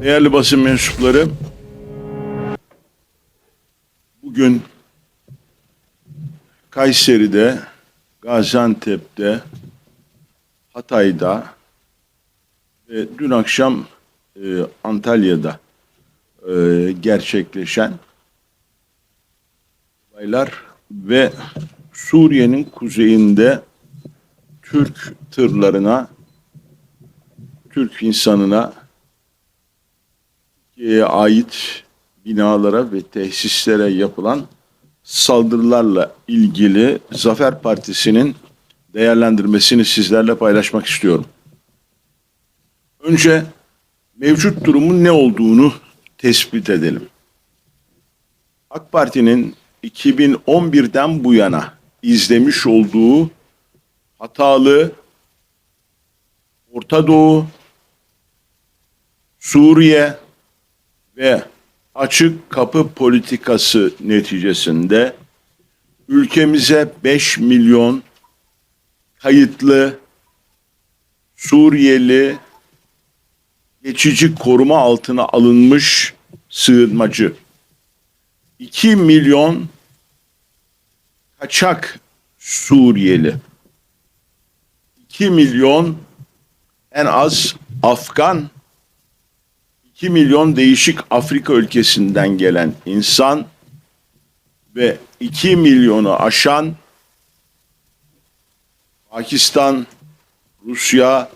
Değerli basın mensupları, bugün Kayseri'de, Gaziantep'te, Hatay'da ve dün akşam e, Antalya'da e, gerçekleşen olaylar ve Suriye'nin kuzeyinde Türk tırlarına, Türk insanına Türkiye'ye ait binalara ve tesislere yapılan saldırılarla ilgili Zafer Partisi'nin değerlendirmesini sizlerle paylaşmak istiyorum. Önce mevcut durumun ne olduğunu tespit edelim. AK Parti'nin 2011'den bu yana izlemiş olduğu hatalı Orta Doğu, Suriye ve açık kapı politikası neticesinde ülkemize 5 milyon kayıtlı Suriyeli geçici koruma altına alınmış sığınmacı. 2 milyon kaçak Suriyeli. 2 milyon en az Afgan 2 milyon değişik Afrika ülkesinden gelen insan ve 2 milyonu aşan Pakistan, Rusya,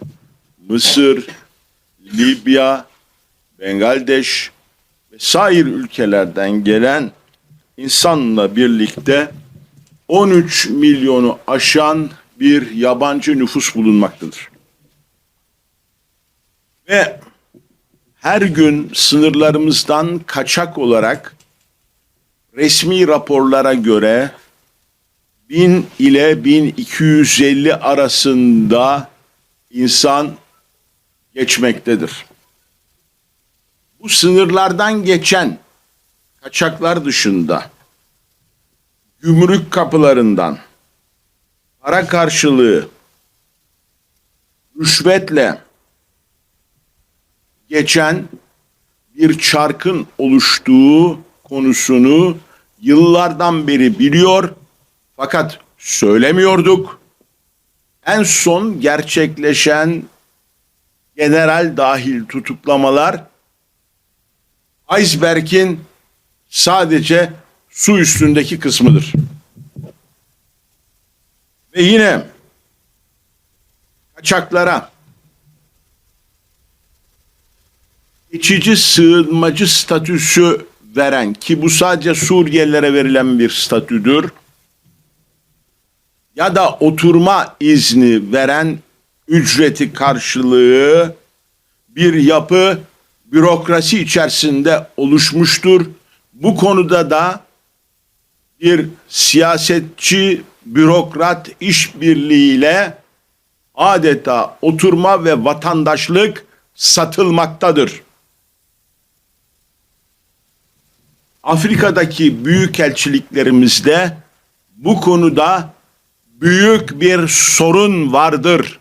Mısır, Libya, Bengaldeş ve sair ülkelerden gelen insanla birlikte 13 milyonu aşan bir yabancı nüfus bulunmaktadır. Ve her gün sınırlarımızdan kaçak olarak resmi raporlara göre 1000 ile 1250 arasında insan geçmektedir. Bu sınırlardan geçen kaçaklar dışında gümrük kapılarından para karşılığı rüşvetle geçen bir çarkın oluştuğu konusunu yıllardan beri biliyor fakat söylemiyorduk. En son gerçekleşen general dahil tutuklamalar iceberg'in sadece su üstündeki kısmıdır. Ve yine kaçaklara geçici sığınmacı statüsü veren ki bu sadece Suriyelilere verilen bir statüdür ya da oturma izni veren ücreti karşılığı bir yapı bürokrasi içerisinde oluşmuştur. Bu konuda da bir siyasetçi bürokrat işbirliğiyle adeta oturma ve vatandaşlık satılmaktadır. Afrika'daki büyük elçiliklerimizde bu konuda büyük bir sorun vardır.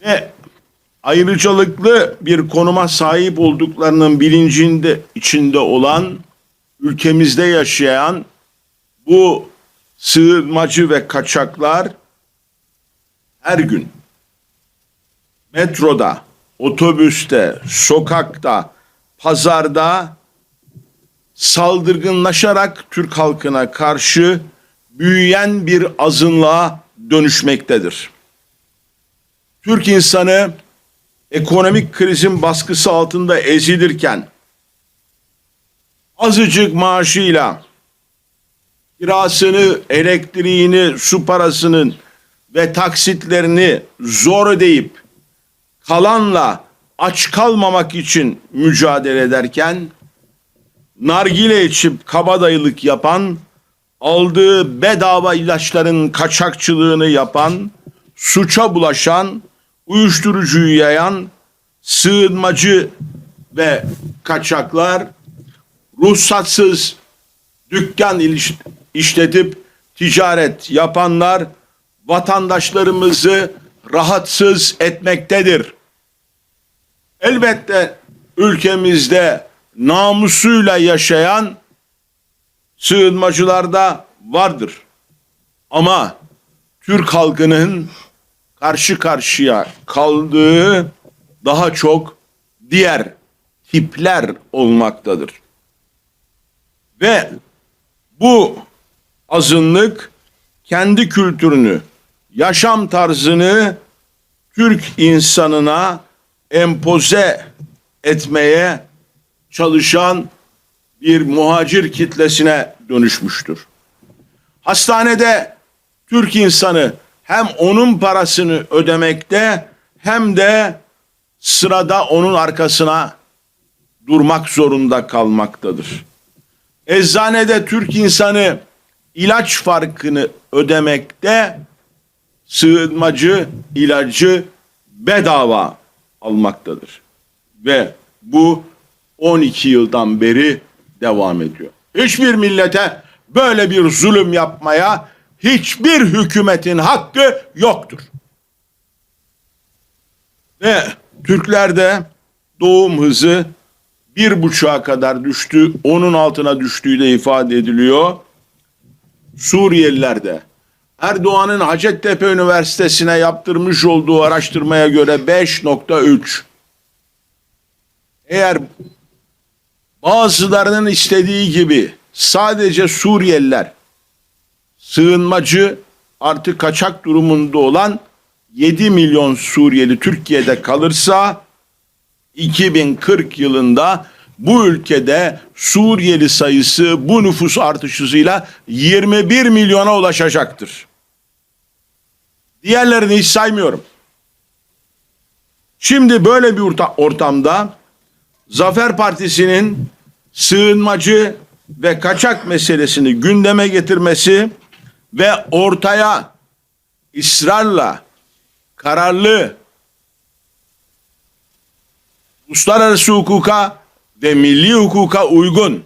Ve ayrıcalıklı bir konuma sahip olduklarının bilincinde içinde olan ülkemizde yaşayan bu sığınmacı ve kaçaklar her gün metroda, otobüste, sokakta, pazarda saldırgınlaşarak Türk halkına karşı büyüyen bir azınlığa dönüşmektedir. Türk insanı ekonomik krizin baskısı altında ezilirken azıcık maaşıyla kirasını, elektriğini, su parasının ve taksitlerini zor ödeyip kalanla aç kalmamak için mücadele ederken nargile içip kabadayılık yapan, aldığı bedava ilaçların kaçakçılığını yapan, suça bulaşan, uyuşturucuyu yayan, sığınmacı ve kaçaklar ruhsatsız dükkan işletip ticaret yapanlar vatandaşlarımızı rahatsız etmektedir. Elbette ülkemizde namusuyla yaşayan sığınmacılar da vardır. Ama Türk halkının karşı karşıya kaldığı daha çok diğer tipler olmaktadır. Ve bu azınlık kendi kültürünü, yaşam tarzını Türk insanına empoze etmeye çalışan bir muhacir kitlesine dönüşmüştür. Hastanede Türk insanı hem onun parasını ödemekte hem de sırada onun arkasına durmak zorunda kalmaktadır. Eczanede Türk insanı ilaç farkını ödemekte, sığınmacı ilacı bedava almaktadır. Ve bu 12 yıldan beri devam ediyor. Hiçbir millete böyle bir zulüm yapmaya hiçbir hükümetin hakkı yoktur. Ve Türklerde doğum hızı bir buçuğa kadar düştü. Onun altına düştüğü de ifade ediliyor. Suriyeliler de Erdoğan'ın Hacettepe Üniversitesi'ne yaptırmış olduğu araştırmaya göre 5.3. Eğer bazılarının istediği gibi sadece Suriyeliler sığınmacı artık kaçak durumunda olan 7 milyon Suriyeli Türkiye'de kalırsa 2040 yılında bu ülkede Suriyeli sayısı bu nüfus artışıyla 21 milyona ulaşacaktır. Diğerlerini hiç saymıyorum. Şimdi böyle bir orta- ortamda Zafer Partisi'nin sığınmacı ve kaçak meselesini gündeme getirmesi ve ortaya ısrarla kararlı uluslararası hukuka ve milli hukuka uygun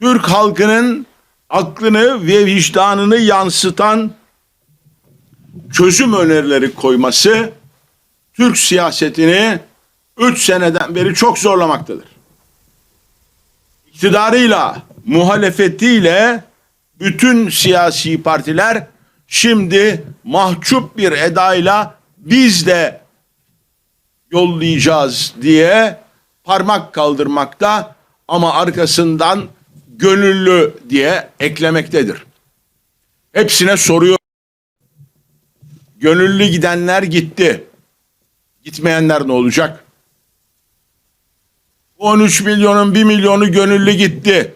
Türk halkının aklını ve vicdanını yansıtan çözüm önerileri koyması Türk siyasetini 3 seneden beri çok zorlamaktadır. İktidarıyla, muhalefetiyle bütün siyasi partiler şimdi mahcup bir edayla biz de yollayacağız diye parmak kaldırmakta ama arkasından gönüllü diye eklemektedir. Hepsine soruyor. Gönüllü gidenler gitti. Gitmeyenler ne olacak? 13 milyonun 1 milyonu gönüllü gitti.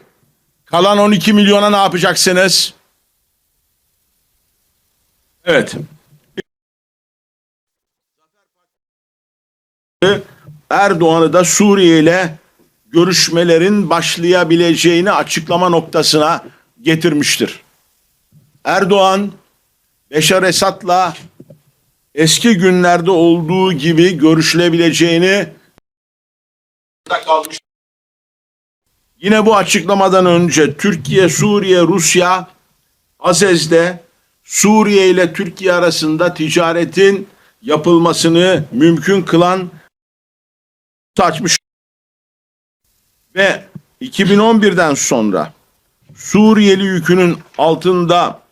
Kalan 12 milyona ne yapacaksınız? Evet. Erdoğan'ı da Suriye ile görüşmelerin başlayabileceğini açıklama noktasına getirmiştir. Erdoğan Beşar Esad'la eski günlerde olduğu gibi görüşülebileceğini. Yine bu açıklamadan önce Türkiye, Suriye, Rusya Azez'de Suriye ile Türkiye arasında ticaretin yapılmasını mümkün kılan açmış ve 2011'den sonra Suriyeli yükünün altında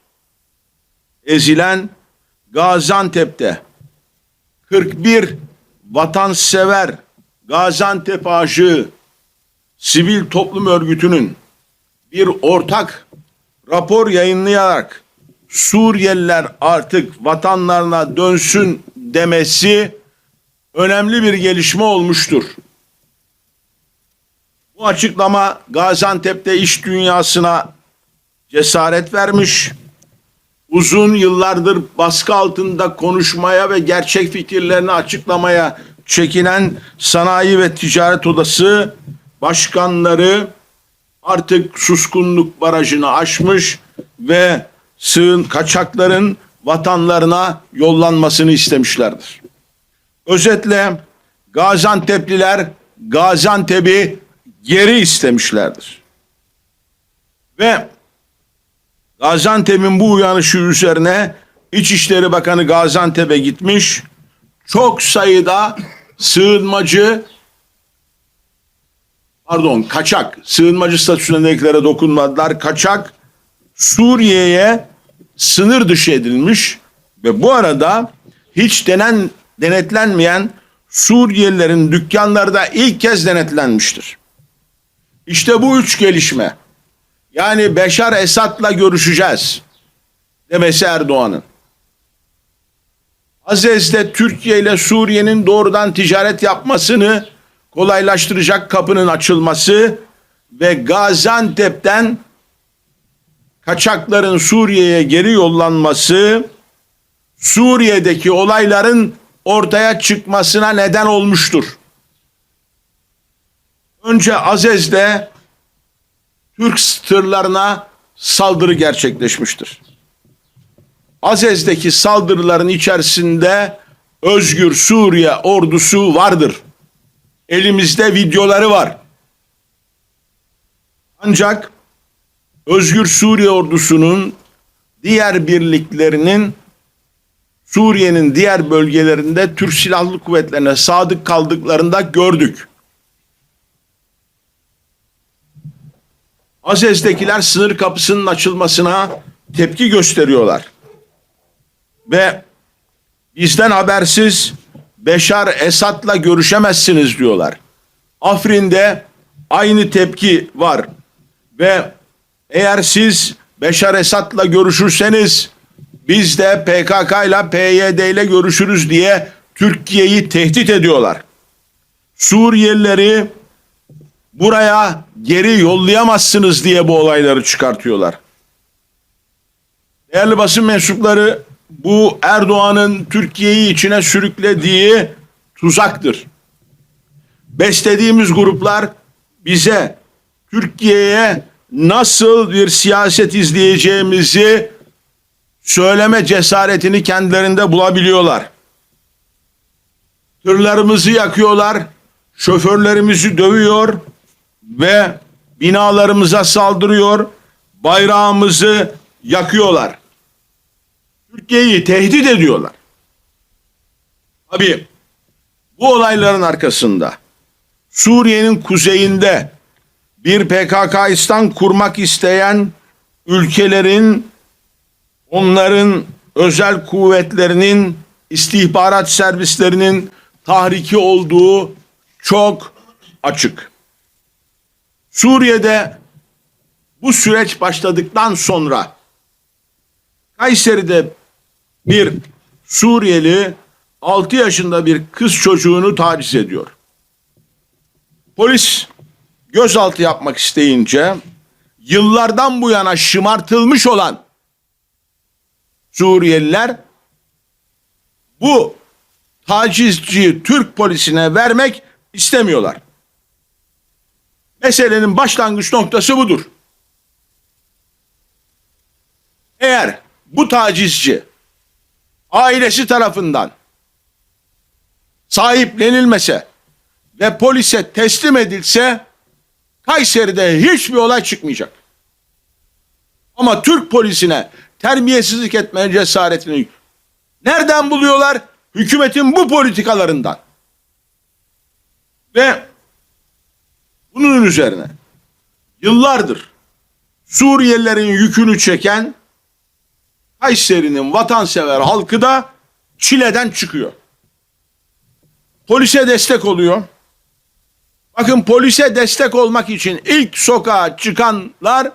ezilen Gaziantep'te 41 vatansever Gaziantep aşığı sivil toplum örgütünün bir ortak rapor yayınlayarak Suriyeliler artık vatanlarına dönsün demesi önemli bir gelişme olmuştur. Bu açıklama Gaziantep'te iş dünyasına cesaret vermiş. Uzun yıllardır baskı altında konuşmaya ve gerçek fikirlerini açıklamaya çekinen Sanayi ve Ticaret Odası başkanları artık suskunluk barajını aşmış ve sığın kaçakların vatanlarına yollanmasını istemişlerdir. Özetle Gaziantep'liler Gaziantep'i geri istemişlerdir. Ve Gaziantep'in bu uyanışı üzerine İçişleri Bakanı Gaziantep'e gitmiş. Çok sayıda sığınmacı pardon kaçak sığınmacı statüsündekilere dokunmadılar. Kaçak Suriye'ye sınır dışı edilmiş ve bu arada hiç denen denetlenmeyen Suriyelilerin dükkanları da ilk kez denetlenmiştir. İşte bu üç gelişme. Yani Beşar Esad'la görüşeceğiz demesi Erdoğan'ın. Azez'de Türkiye ile Suriye'nin doğrudan ticaret yapmasını kolaylaştıracak kapının açılması ve Gaziantep'ten kaçakların Suriye'ye geri yollanması Suriye'deki olayların ortaya çıkmasına neden olmuştur. Önce Azez'de Türk tırlarına saldırı gerçekleşmiştir. Azez'deki saldırıların içerisinde Özgür Suriye ordusu vardır. Elimizde videoları var. Ancak Özgür Suriye ordusunun diğer birliklerinin Suriye'nin diğer bölgelerinde Türk Silahlı Kuvvetlerine sadık kaldıklarında gördük. Azez'dekiler sınır kapısının açılmasına tepki gösteriyorlar. Ve bizden habersiz Beşar Esad'la görüşemezsiniz diyorlar. Afrin'de aynı tepki var. Ve eğer siz Beşar Esad'la görüşürseniz biz de PKK ile PYD ile görüşürüz diye Türkiye'yi tehdit ediyorlar. Suriyelileri buraya geri yollayamazsınız diye bu olayları çıkartıyorlar. Değerli basın mensupları bu Erdoğan'ın Türkiye'yi içine sürüklediği tuzaktır. Beslediğimiz gruplar bize Türkiye'ye nasıl bir siyaset izleyeceğimizi söyleme cesaretini kendilerinde bulabiliyorlar. Tırlarımızı yakıyorlar, şoförlerimizi dövüyor ve binalarımıza saldırıyor, bayrağımızı yakıyorlar. Türkiye'yi tehdit ediyorlar. Tabii bu olayların arkasında Suriye'nin kuzeyinde bir PKK'istan kurmak isteyen ülkelerin onların özel kuvvetlerinin istihbarat servislerinin tahriki olduğu çok açık. Suriye'de bu süreç başladıktan sonra Kayseri'de bir Suriyeli 6 yaşında bir kız çocuğunu taciz ediyor. Polis gözaltı yapmak isteyince yıllardan bu yana şımartılmış olan Suriyeliler bu tacizciyi Türk polisine vermek istemiyorlar. Meselenin başlangıç noktası budur. Eğer bu tacizci ailesi tarafından sahiplenilmese ve polise teslim edilse Kayseri'de hiçbir olay çıkmayacak. Ama Türk polisine terbiyesizlik etme cesaretini nereden buluyorlar? Hükümetin bu politikalarından. Ve bunun üzerine yıllardır Suriyelilerin yükünü çeken Kayseri'nin vatansever halkı da çileden çıkıyor. Polise destek oluyor. Bakın polise destek olmak için ilk sokağa çıkanlar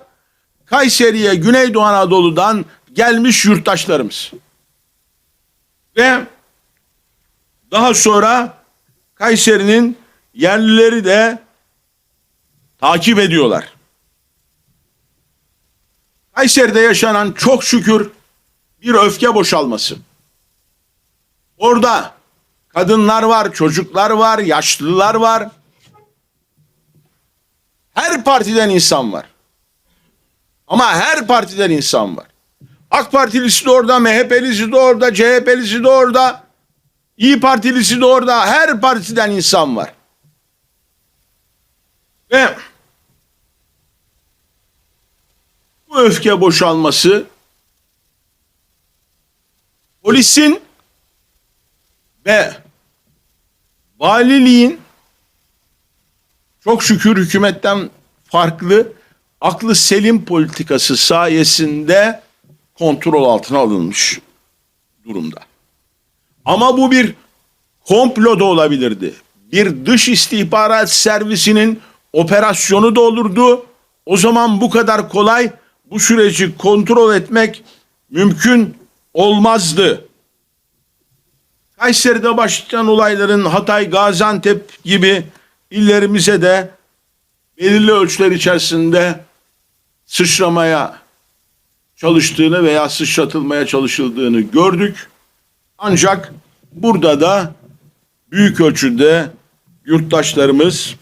Kayseri'ye Güneydoğu Anadolu'dan gelmiş yurttaşlarımız. Ve daha sonra Kayseri'nin yerlileri de takip ediyorlar. Kayseri'de yaşanan çok şükür bir öfke boşalması. Orada kadınlar var, çocuklar var, yaşlılar var. Her partiden insan var. Ama her partiden insan var. AK Partilisi de orada, MHP'lisi de orada, CHP'lisi de orada, İyi Partilisi de orada. Her partiden insan var. Ve bu öfke boşalması polisin ve valiliğin çok şükür hükümetten farklı aklı selim politikası sayesinde kontrol altına alınmış durumda. Ama bu bir komplo da olabilirdi. Bir dış istihbarat servisinin operasyonu da olurdu. O zaman bu kadar kolay bu süreci kontrol etmek mümkün olmazdı. Kayseri'de başlayan olayların Hatay, Gaziantep gibi illerimize de belirli ölçüler içerisinde sıçramaya çalıştığını veya sıçratılmaya çalışıldığını gördük. Ancak burada da büyük ölçüde yurttaşlarımız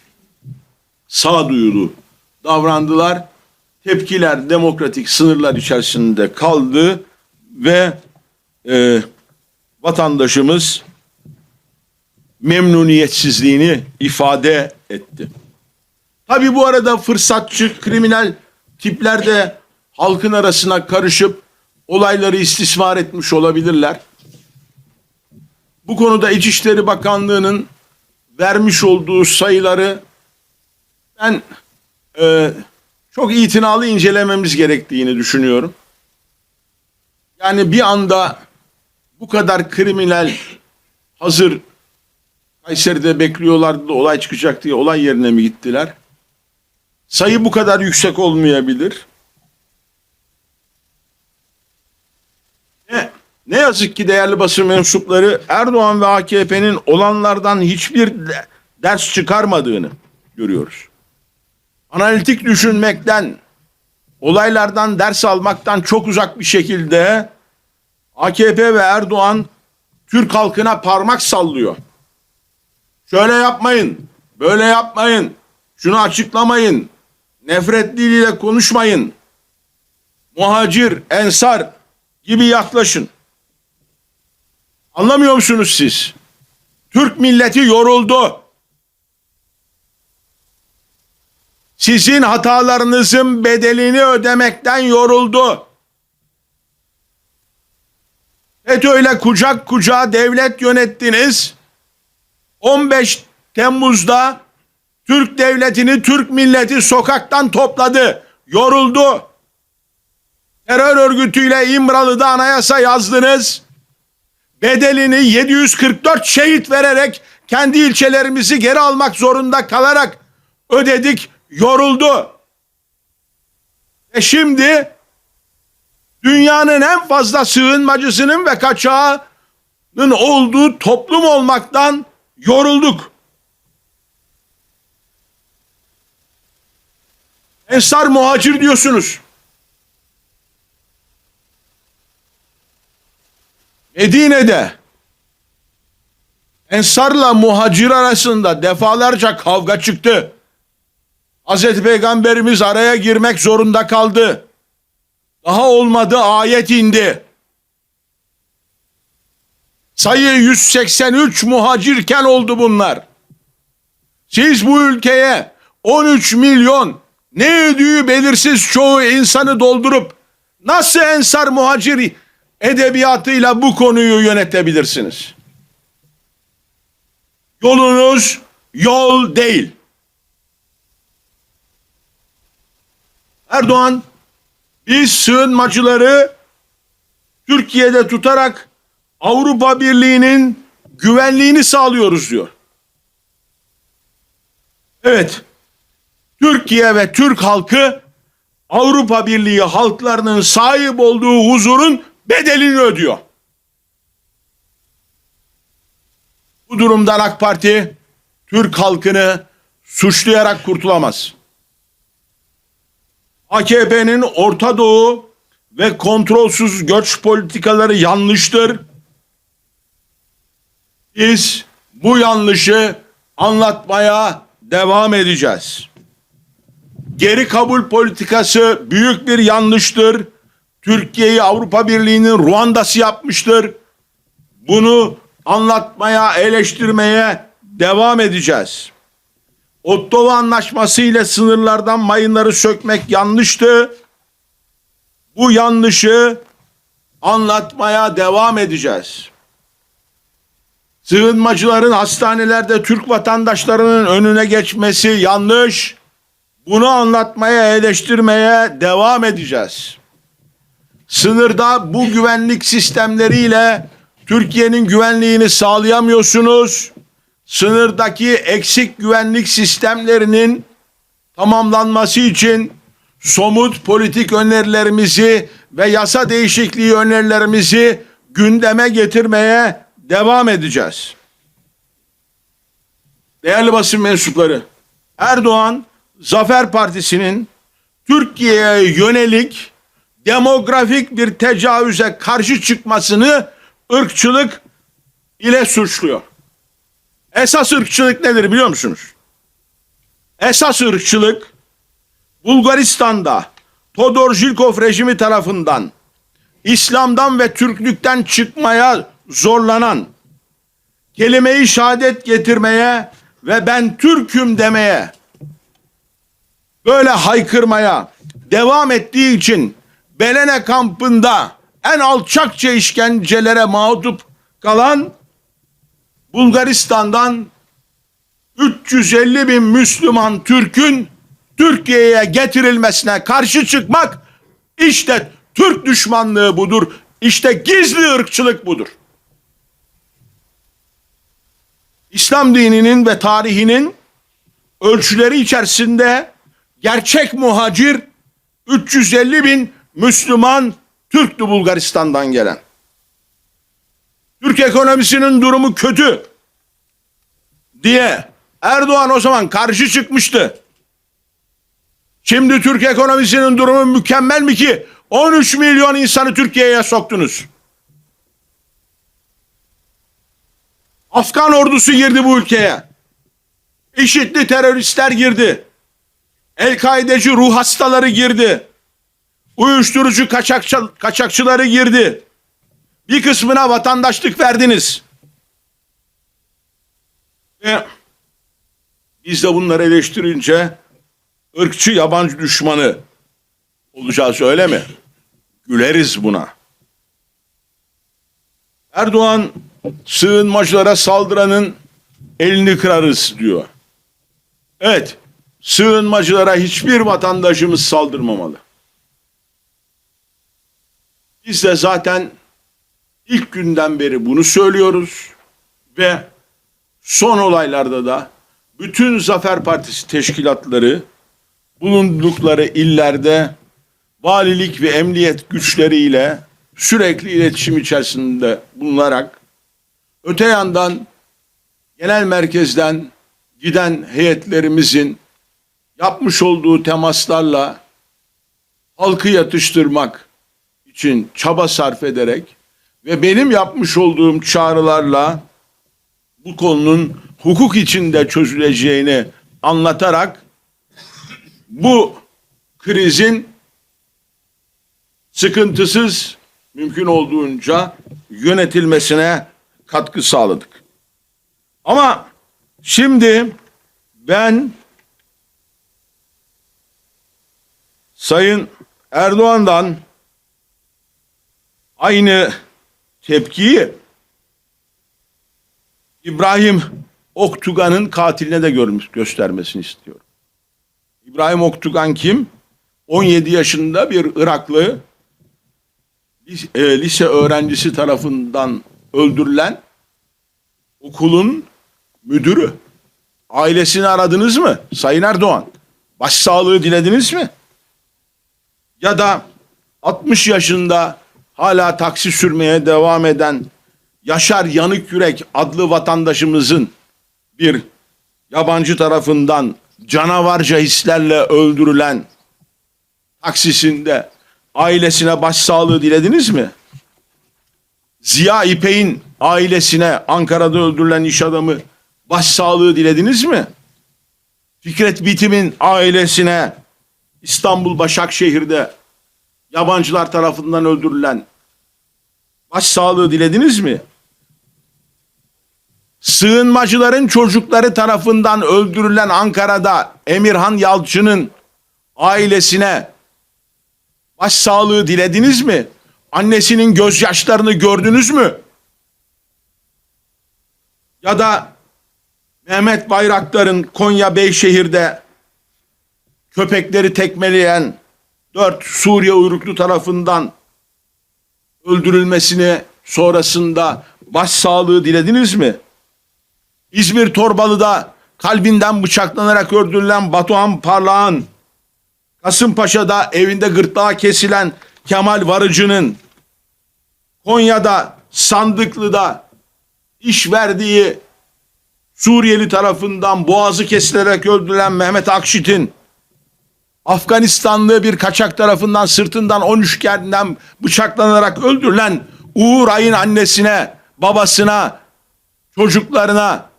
sağduyulu davrandılar. Tepkiler demokratik sınırlar içerisinde kaldı ve e, vatandaşımız memnuniyetsizliğini ifade etti. Tabi bu arada fırsatçı kriminal tipler de halkın arasına karışıp olayları istismar etmiş olabilirler. Bu konuda İçişleri Bakanlığı'nın vermiş olduğu sayıları ben e, çok itinalı incelememiz gerektiğini düşünüyorum. Yani bir anda bu kadar kriminal hazır Kayseri'de bekliyorlardı da olay çıkacak diye olay yerine mi gittiler? Sayı bu kadar yüksek olmayabilir. Ne, ne yazık ki değerli basın mensupları Erdoğan ve AKP'nin olanlardan hiçbir de- ders çıkarmadığını görüyoruz. Analitik düşünmekten, olaylardan ders almaktan çok uzak bir şekilde AKP ve Erdoğan Türk halkına parmak sallıyor. Şöyle yapmayın, böyle yapmayın, şunu açıklamayın, nefret diliyle konuşmayın, muhacir, ensar gibi yaklaşın. Anlamıyor musunuz siz? Türk milleti yoruldu. Sizin hatalarınızın bedelini ödemekten yoruldu. FETÖ'yle kucak kucağa devlet yönettiniz. 15 Temmuz'da Türk devletini, Türk milleti sokaktan topladı. Yoruldu. Terör örgütüyle İmralı'da anayasa yazdınız. Bedelini 744 şehit vererek kendi ilçelerimizi geri almak zorunda kalarak ödedik. Yoruldu. E şimdi dünyanın en fazla sığınmacısının ve kaçağının olduğu toplum olmaktan yorulduk. Ensar muhacir diyorsunuz. Medine'de Ensarla muhacir arasında defalarca kavga çıktı. Hazreti Peygamberimiz araya girmek zorunda kaldı. Daha olmadı ayet indi. Sayı 183 muhacirken oldu bunlar. Siz bu ülkeye 13 milyon ne ödüğü belirsiz çoğu insanı doldurup nasıl ensar muhacir edebiyatıyla bu konuyu yönetebilirsiniz? Yolunuz yol değil. Erdoğan biz sığınmacıları Türkiye'de tutarak Avrupa Birliği'nin güvenliğini sağlıyoruz diyor. Evet. Türkiye ve Türk halkı Avrupa Birliği halklarının sahip olduğu huzurun bedelini ödüyor. Bu durumdan AK Parti Türk halkını suçlayarak kurtulamaz. AKP'nin Orta Doğu ve kontrolsüz göç politikaları yanlıştır. Biz bu yanlışı anlatmaya devam edeceğiz. Geri kabul politikası büyük bir yanlıştır. Türkiye'yi Avrupa Birliği'nin Ruanda'sı yapmıştır. Bunu anlatmaya, eleştirmeye devam edeceğiz. Ottawa Anlaşması ile sınırlardan mayınları sökmek yanlıştı. Bu yanlışı anlatmaya devam edeceğiz. Sığınmacıların hastanelerde Türk vatandaşlarının önüne geçmesi yanlış. Bunu anlatmaya, eleştirmeye devam edeceğiz. Sınırda bu güvenlik sistemleriyle Türkiye'nin güvenliğini sağlayamıyorsunuz. Sınırdaki eksik güvenlik sistemlerinin tamamlanması için somut politik önerilerimizi ve yasa değişikliği önerilerimizi gündeme getirmeye devam edeceğiz. Değerli basın mensupları, Erdoğan Zafer Partisi'nin Türkiye'ye yönelik demografik bir tecavüze karşı çıkmasını ırkçılık ile suçluyor. Esas ırkçılık nedir biliyor musunuz? Esas ırkçılık Bulgaristan'da Todor Zhilkov rejimi tarafından İslam'dan ve Türklükten çıkmaya zorlanan, kelime-i şehadet getirmeye ve ben Türk'üm demeye, böyle haykırmaya devam ettiği için Belene kampında en alçakça işkencelere mağdup kalan Bulgaristan'dan 350 bin Müslüman Türk'ün Türkiye'ye getirilmesine karşı çıkmak işte Türk düşmanlığı budur. İşte gizli ırkçılık budur. İslam dininin ve tarihinin ölçüleri içerisinde gerçek muhacir 350 bin Müslüman Türktü Bulgaristan'dan gelen. Türk ekonomisinin durumu kötü diye Erdoğan o zaman karşı çıkmıştı. Şimdi Türk ekonomisinin durumu mükemmel mi ki 13 milyon insanı Türkiye'ye soktunuz? Afgan ordusu girdi bu ülkeye. İşitli teröristler girdi. El-Kaideci ruh hastaları girdi. Uyuşturucu kaçakçı, kaçakçıları girdi. Bir kısmına vatandaşlık verdiniz. Ve biz de bunları eleştirince ırkçı yabancı düşmanı olacağız öyle mi? Güleriz buna. Erdoğan sığınmacılara saldıranın elini kırarız diyor. Evet, sığınmacılara hiçbir vatandaşımız saldırmamalı. Biz de zaten ilk günden beri bunu söylüyoruz ve son olaylarda da bütün Zafer Partisi teşkilatları bulundukları illerde valilik ve emniyet güçleriyle sürekli iletişim içerisinde bulunarak öte yandan genel merkezden giden heyetlerimizin yapmış olduğu temaslarla halkı yatıştırmak için çaba sarf ederek ve benim yapmış olduğum çağrılarla bu konunun hukuk içinde çözüleceğini anlatarak bu krizin sıkıntısız mümkün olduğunca yönetilmesine katkı sağladık. Ama şimdi ben Sayın Erdoğan'dan aynı tepkiyi İbrahim Oktugan'ın katiline de görmüş, göstermesini istiyorum. İbrahim Oktugan kim? 17 yaşında bir Iraklı e, lise öğrencisi tarafından öldürülen okulun müdürü. Ailesini aradınız mı Sayın Erdoğan? Başsağlığı dilediniz mi? Ya da 60 yaşında hala taksi sürmeye devam eden Yaşar Yanık Yürek adlı vatandaşımızın bir yabancı tarafından canavarca hislerle öldürülen taksisinde ailesine başsağlığı dilediniz mi? Ziya İpek'in ailesine Ankara'da öldürülen iş adamı başsağlığı dilediniz mi? Fikret Bitim'in ailesine İstanbul Başakşehir'de yabancılar tarafından öldürülen başsağlığı dilediniz mi? Sığınmacıların çocukları tarafından öldürülen Ankara'da Emirhan Yalçın'ın ailesine başsağlığı dilediniz mi? annesinin gözyaşlarını gördünüz mü? Ya da Mehmet Bayraktar'ın Konya Beyşehir'de köpekleri tekmeleyen dört Suriye uyruklu tarafından öldürülmesini sonrasında başsağlığı dilediniz mi? İzmir Torbalı'da kalbinden bıçaklanarak öldürülen Batuhan Parlağan, Kasımpaşa'da evinde gırtlağı kesilen Kemal Varıcı'nın, Konya'da Sandıklı'da iş verdiği Suriyeli tarafından boğazı kesilerek öldürülen Mehmet Akşit'in, Afganistanlı bir kaçak tarafından sırtından 13 yerden bıçaklanarak öldürülen Uğur Ay'ın annesine, babasına, çocuklarına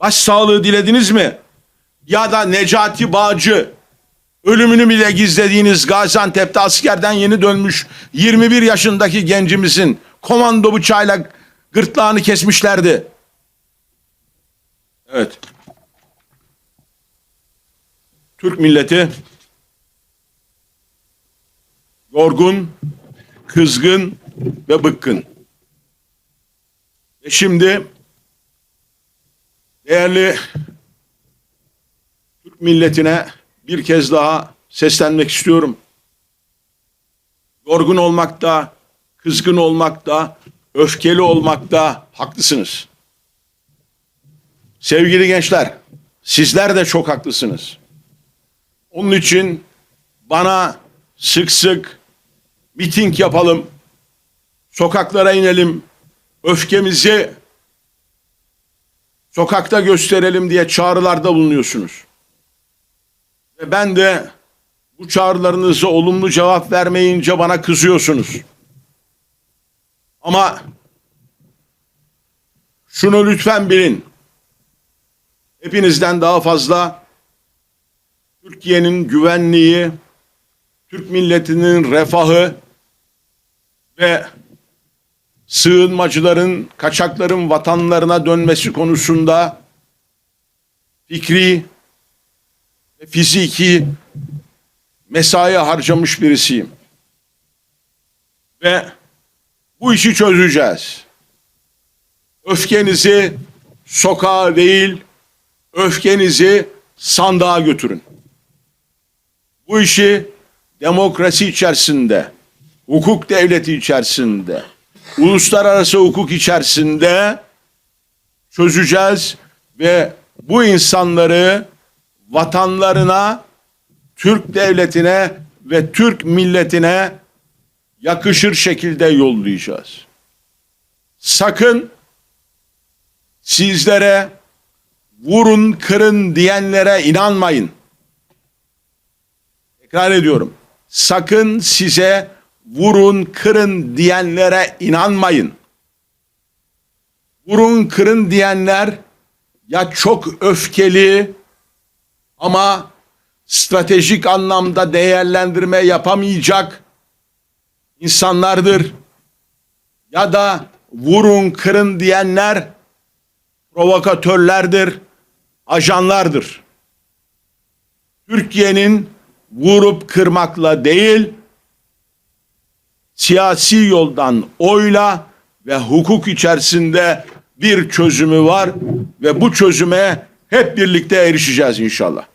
başsağlığı dilediniz mi? Ya da Necati Bağcı, ölümünü bile gizlediğiniz Gaziantep'te askerden yeni dönmüş 21 yaşındaki gencimizin komando bıçağıyla gırtlağını kesmişlerdi. Evet. Türk milleti yorgun, kızgın ve bıkkın. Ve şimdi değerli Türk milletine bir kez daha seslenmek istiyorum. Yorgun olmakta, kızgın olmakta, öfkeli olmakta haklısınız. Sevgili gençler, sizler de çok haklısınız. Onun için bana sık sık miting yapalım, sokaklara inelim, öfkemizi sokakta gösterelim diye çağrılarda bulunuyorsunuz. Ve ben de bu çağrılarınıza olumlu cevap vermeyince bana kızıyorsunuz. Ama şunu lütfen bilin. Hepinizden daha fazla Türkiye'nin güvenliği, Türk milletinin refahı ve sığınmacıların, kaçakların vatanlarına dönmesi konusunda fikri ve fiziki mesai harcamış birisiyim. Ve bu işi çözeceğiz. Öfkenizi sokağa değil, öfkenizi sandığa götürün. Bu işi demokrasi içerisinde, hukuk devleti içerisinde, uluslararası hukuk içerisinde çözeceğiz ve bu insanları vatanlarına, Türk devletine ve Türk milletine yakışır şekilde yollayacağız. Sakın sizlere vurun kırın diyenlere inanmayın. Tekrar ediyorum. Sakın size vurun kırın diyenlere inanmayın. Vurun kırın diyenler ya çok öfkeli ama stratejik anlamda değerlendirme yapamayacak insanlardır. Ya da vurun kırın diyenler provokatörlerdir, ajanlardır. Türkiye'nin vurup kırmakla değil, siyasi yoldan oyla ve hukuk içerisinde bir çözümü var ve bu çözüme hep birlikte erişeceğiz inşallah.